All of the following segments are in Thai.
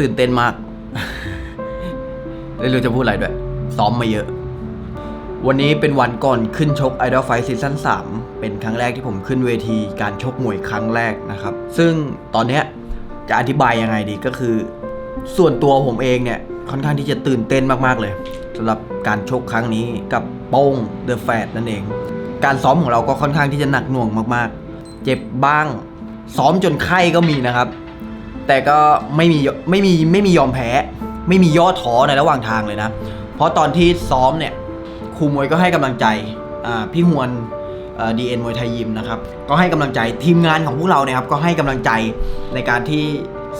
ตื่นเต้นมาก ไม่รู้จะพูดอะไรด้วย ซ้อมมาเยอะ วันนี้เป็นวันก่อนขึ้นชก Idol Fight ซีซั่น3เป็นครั้งแรกที่ผมขึ้นเวทีการชกมวยครั้งแรกนะครับ ซึ่งตอนเนี้ยจะอธิบายยังไงดีก็คือ ส่วนตัวผมเองเนี่ย ค่อนข้างที่จะตื่นเต้นมากๆเลยสำหรับการชกครั้งนี้กับโป้งเดอะแฟดนั่นเอง การซ้อมของเราก็ค่อนข้างที่จะหนักหน่วงมากๆ เจ็บบ้าง ซ้อมจนไข้ก็มีนะครับ แต่ก็ไม่มีไม่มีไม่มียอมแพ้ ไม่มีย่อท้อในระหว่างทางเลยนะ เพราะตอนที่ซ้อมเนี่ยครูมวยก็ให้กำลังใจพี่ฮวนดีเอ็นมวยไทยยิมนะครับก็ให้กำลังใจทีมงานของพวกเราเนี่ยครับก็ให้กำลังใจในการที่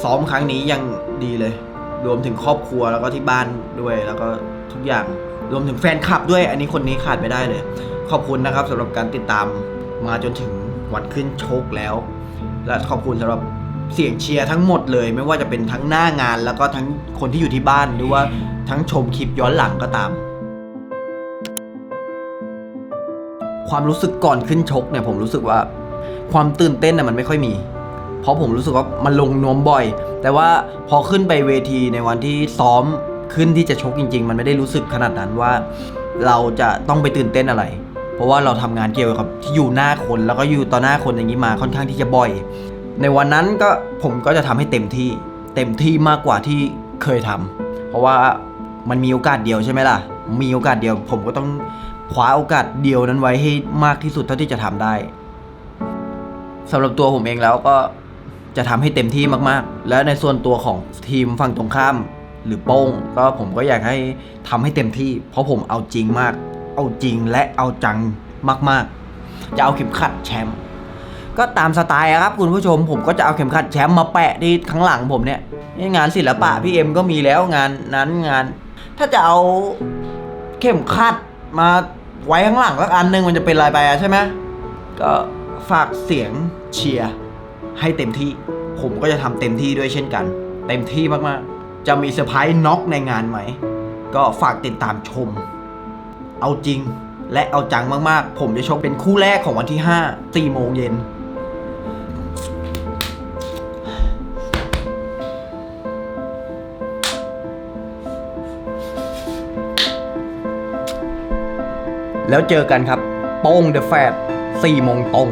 ซ้อมครั้งนี้ยังดีเลย รวมถึงครอบครัวแล้วก็ที่บ้านด้วยแล้วก็ทุกอย่างรวมถึงแฟนคลับด้วย อันนี้คนนี้ขาดไม่ได้เลย ขอบคุณนะครับสำหรับการติดตามมาจนถึงวันขึ้นโชกแล้ว และขอบคุณสำหรับ เสียงเชียร์ทั้งหมดเลย ไม่ว่าจะเป็นทั้งหน้างาน แล้วก็ทั้งคนที่อยู่ที่บ้านหรือว่าทั้งชมคลิปย้อนหลังก็ตาม ความรู้สึกก่อนขึ้นชกเนี่ยผมรู้สึกว่าความตื่นเต้นน่ะมันไม่ค่อยมี เพราะผมรู้สึกว่ามันลงนวมบ่อย แต่ว่าพอขึ้นไปเวทีในวันที่ซ้อมขึ้นที่จะชกจริง ๆ มันไม่ได้รู้สึกขนาดนั้นว่า เราจะต้องไปตื่นเต้นอะไร เพราะว่าเราทำงานเกี่ยวกับที่อยู่หน้าคนแล้วก็อยู่ต่อหน้าคนอย่างนี้มาค่อนข้างที่จะบ่อย ในวันนั้นก็ผมก็จะทำให้เต็มที่ เต็มที่มากกว่าที่เคยทำเพราะว่ามันมีโอกาสเดียวใช่ไหมล่ะ มีโอกาสเดียว ผมก็ต้องคว้าโอกาสเดียวนั้นไว้ให้มากที่สุดเท่าที่จะทำได้สำหรับตัวผมเองแล้วก็จะทำให้เต็มที่มากๆ และในส่วนตัวของทีมฝั่งตรงข้ามหรือโป้งก็ผมก็อยากให้ทำให้เต็มที่ เพราะผมเอาจริงมาก เอาจริงและเอาจังมาก ๆ จะเอาเข็มขัดแชมป์ ก็ตามสไตล์อะครับคุณผู้ชมผมก็จะเอาเข็มขัดแชมป์มาแปะที่ข้างหลังผมเนี่ยนี่งานศิลปะพี่เอ็มก็มีแล้วงานนั้นงาน ถ้าจะเอาเข็มขัดมาไว้ข้างหลังสักอันหนึงมันจะเป็นอะไรไปอะใช่ไหมก็ฝากเสียงเชียร์ให้เต็มที่ ผมก็จะทำเต็มที่ด้วยเช่นกัน เต็มที่มากๆ จะมีเซอร์ไพรส์น็อกในงานไหม ก็ฝากติดตามชม เอาจริงและเอาจังมากๆ ผมจะชกเป็นคู่แรกของวันที่ 5 4โมงเย็น แล้วเจอกันครับโป้งเดอะแฟด4โมงตรง